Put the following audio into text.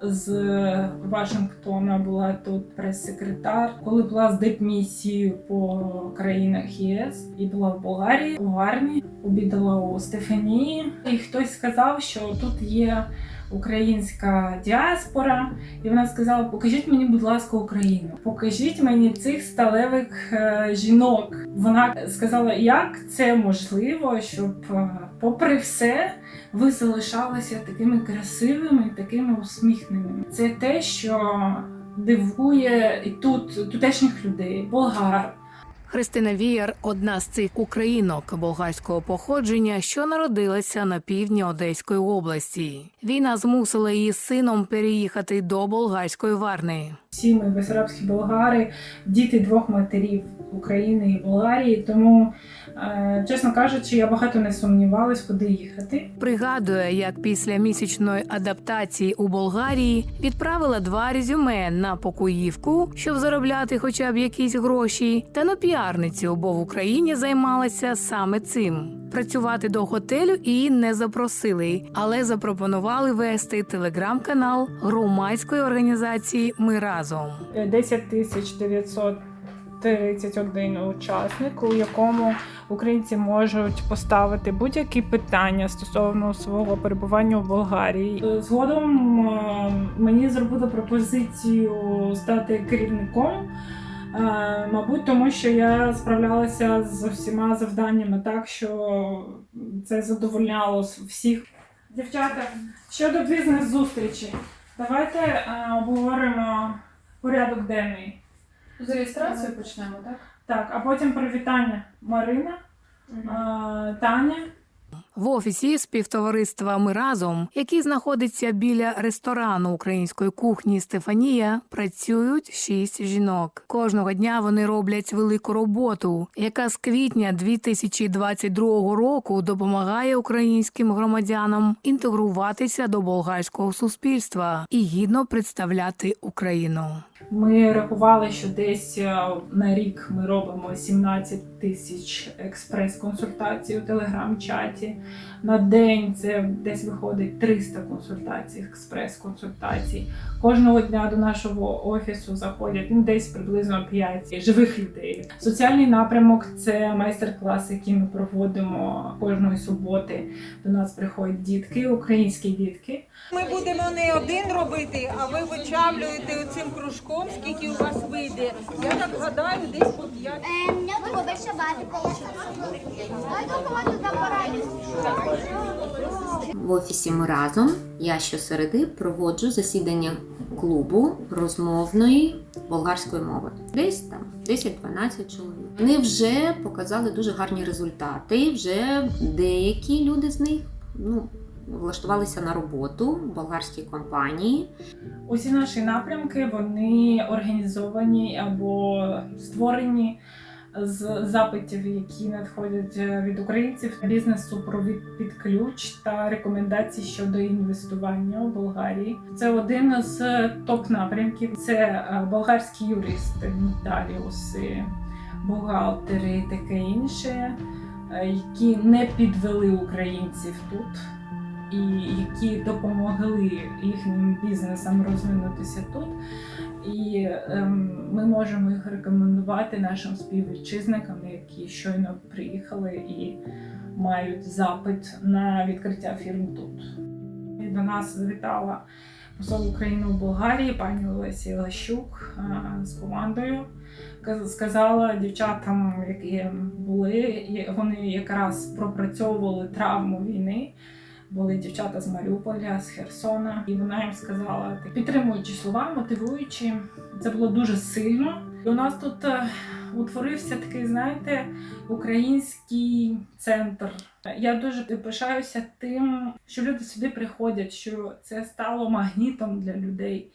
з Вашингтона була тут прес-секретар. Коли була з дипмісією по країнах ЄС і була в Болгарії, у Варні, обідала у Стефанії. І хтось сказав, що тут є українська діаспора, і вона сказала: Покажіть мені, будь ласка, Україну, покажіть мені цих сталевих е, жінок. Вона сказала, як це можливо, щоб, е, попри все, ви залишалися такими красивими, такими усміхненими. Це те, що дивує і тут тутешніх людей, болгар. Христина Віяр одна з цих українок болгарського походження, що народилася на півдні Одеської області. Війна змусила її з сином переїхати до болгарської варни. Всі ми безарабські болгари, діти двох матерів України і Болгарії. Тому, чесно кажучи, я багато не сумнівалась, куди їхати. Пригадує, як після місячної адаптації у Болгарії відправила два резюме на покоївку, щоб заробляти хоча б якісь гроші, та на піарницю, бо в Україні займалася саме цим. Працювати до готелю її не запросили, але запропонували вести телеграм-канал громадської організації Ми разом. 10 тисяч 931 учасник, у якому українці можуть поставити будь-які питання стосовно свого перебування в Болгарії. Згодом е, мені зробили пропозицію стати керівником. Е, Мабуть, тому що я справлялася з усіма завданнями так, що це задовольняло всіх. Дівчата, щодо бізнес-зустрічі, давайте е, обговоримо порядок денний. З реєстрації почнемо, так? Так, а потім привітання Марина, е, Таня. В офісі співтовариства Ми разом, який знаходиться біля ресторану української кухні Стефанія, працюють шість жінок. Кожного дня вони роблять велику роботу, яка з квітня 2022 року допомагає українським громадянам інтегруватися до болгарського суспільства і гідно представляти Україну. Ми рахували, що десь е, на рік ми робимо 17 тисяч експрес-консультацій у телеграм-чаті. На день це десь виходить 300 консультацій, експрес-консультацій. Кожного дня до нашого офісу заходять ну, десь приблизно 5 живих людей. Соціальний напрямок це майстер-класи, які ми проводимо кожної суботи. До нас приходять дітки, українські дітки. Ми будемо не один робити, а ви вичавлюєте цим кружком, скільки у вас вийде. Я так гадаю, десь по 5. Е, Я думаю, більше бати. В офісі ми разом. Я щосереди проводжу засідання клубу розмовної болгарської мови. Десь там 10-12 чоловік. Вони вже показали дуже гарні результати. Вже деякі люди з них ну, влаштувалися на роботу в болгарській компанії. Усі наші напрямки вони організовані або створені з запитів, які надходять е, від українців, бізнес-супровід під ключ та рекомендацій щодо інвестування у Болгарії. Це один з топ-напрямків. Це е, болгарські юристи, нотаріуси, бухгалтери таке інше, е, які не підвели українців тут і які допомогли їхнім бізнесам розвинутися тут. І ем, ми можемо їх рекомендувати нашим співвітчизникам, які щойно приїхали і мають запит на відкриття фірм тут. І до нас завітала посол України у Болгарії, пані Олесі Лащук е, з командою. Каз- Сказала дівчатам, які були, вони якраз пропрацьовували травму війни. Були дівчата з Маріуполя, з Херсона, і вона їм сказала підтримуючи слова, мотивуючи. Це було дуже сильно. І у нас тут е, утворився такий, знаєте, український центр. Я дуже пишаюся тим, що люди сюди приходять, що це стало магнітом для людей.